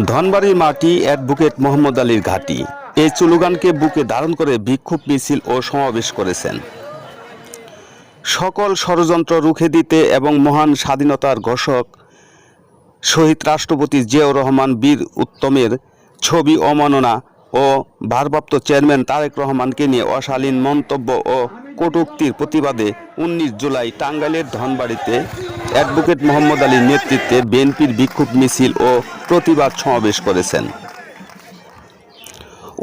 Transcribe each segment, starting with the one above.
ধনবাড়ির মাটি অ্যাডভোকেট মোহাম্মদ আলীর ঘাঁটি। এই স্লোগানকে বুকে ধারণ করে বিক্ষোভ মিছিল ও সমাবেশ করেছেন। সকল ষড়যন্ত্র রুখে দিতে এবং মহান স্বাধীনতার ঘোষক শহীদ রাষ্ট্রপতি জিয়াউর রহমান, বীর উত্তমের ছবি অমাননা ও ভারপ্রাপ্ত চেয়ারম্যান তারেক রহমানকে নিয়ে অশালীন মন্তব্য ও কটূক্তির প্রতিবাদে উনিশ জুলাই টাঙ্গাইলের ধনবাড়িতে অ্যাডভোকেট মোহাম্মদ আলীর নেতৃত্বে বিএনপির বিক্ষোভ মিছিল ও প্রতিবাদ সমাবেশ করেছেন।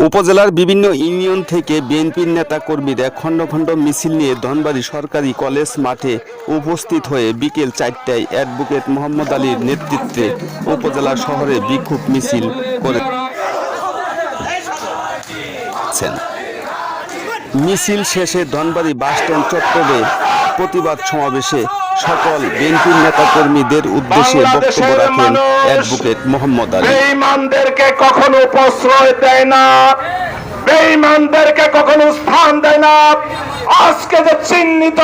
উপজেলার বিভিন্ন ইউনিয়ন থেকে বিএনপির নেতা কর্মীরা খণ্ড খণ্ড মিছিল নিয়ে ধনবাড়ি সরকারি কলেজ মাঠে উপস্থিত হয়ে বিকেল চারটায় অ্যাডভোকেট মোহাম্মদ আলীর নেতৃত্বে উপজেলা শহরে বিক্ষোভ মিছিল করেছেন মিছিল শেষে ধনবাড়ি বাসস্ট্যান্ড চত্বরে প্রতিবাদ সমাবেশে সকল বিএনপির নেতা কর্মীদের উদ্দেশ্যে বক্তব্য রাখেন অ্যাডভোকেট মোহাম্মদ আলী। বেঈমানদেরকে কখনো প্রশ্রয় দেয় না। বেঈমানদেরকে কখনো স্থান দেয় না। আজকে যে চিহ্নিত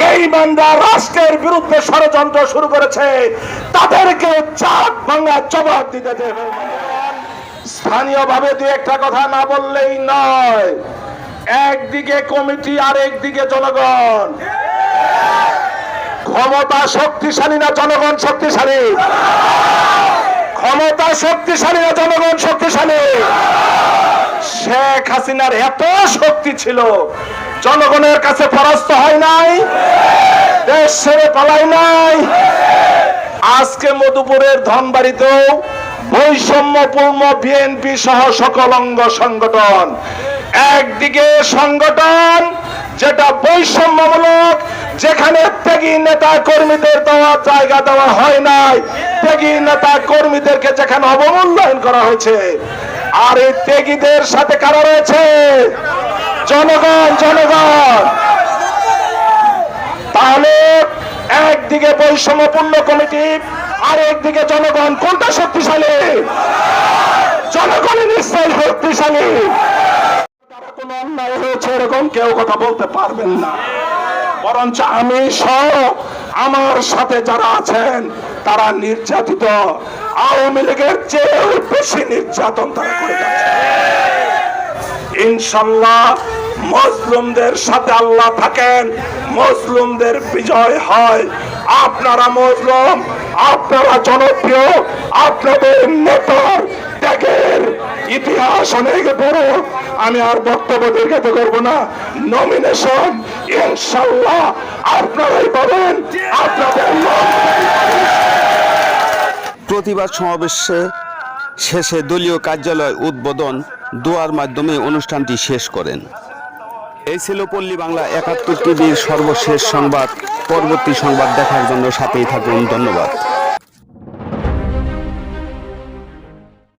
বেঈমানরা রাষ্ট্রের বিরুদ্ধে ষড়যন্ত্র শুরু করেছে তাদেরকে চাপ ভাঙা জবাব দিতে দেবে। স্থানীয় ভাবে দু একটা কথা না বললেই নয়। একদিকে কমিটি আর একদিকে জনগণ। ক্ষমতা শক্তিশালী না জনগণ শক্তিশালী? ক্ষমতা শক্তিশালী না জনগণ শক্তিশালী? শেখ হাসিনার এত শক্তি ছিল, জনগণের কাছে পরাস্ত হয় নাই, দেশ ছেড়ে পালাই নাই। আজকে মধুপুরের ধনবাড়িতেও বৈষম্যপূর্ণ বিএনপি সহ সকল অঙ্গ সংগঠন একদিকে সংগঠন, যেটা বৈষম্যমূলক, যেখানে ত্যাগী নেতা কর্মীদের দেওয়া জায়গা দেওয়া হয় নাই, ত্যাগী নেতা কর্মীদেরকে যেখানে অবমূল্যায়ন করা হয়েছে, আর এই ত্যাগীদের সাথে কারা রয়েছে? জনগণ জনগণ। তাহলে একদিকে বৈষম্যপূর্ণ কমিটি, আর একদিকে জনগণ কোনটা শক্তিশালী? জনগণের নিশ্চয় শক্তিশালী। অন্যায় হয়েছে, এরকম কেউ কথা বলতে পারবেন না। বরঞ্চ আমি সহ আমার সাথে যারা আছেন, তারা নির্যাতিত। আওয়ামী লীগের চেয়েও বেশি নির্যাতন তারা করে যাচ্ছে। ইনশাল্লাহ মজলুমদের সাথে আল্লাহ থাকেন, মজলুমদের বিজয় হয়। আপনারা মজলুম, আপনারা জনপ্রিয়, আপনাদের নেতার ইতিহাস অনেক বড়। আমি আর বক্তব্য দীর্ঘায়িত করব না। নমিনেশন ইনশাল্লাহ আপনারাই পাবেন। আপনাদের প্রতিবাদ সমাবেশে শেষে দলীয় কার্যালয় উদ্বোধন দোয়ার মাধ্যমে অনুষ্ঠানটি শেষ করেন। এই ছিল পল্লী বাংলা একাত্তর টিভির সর্বশেষ সংবাদ। পরবর্তী সংবাদ দেখার জন্য সাথেই থাকুন। ধন্যবাদ।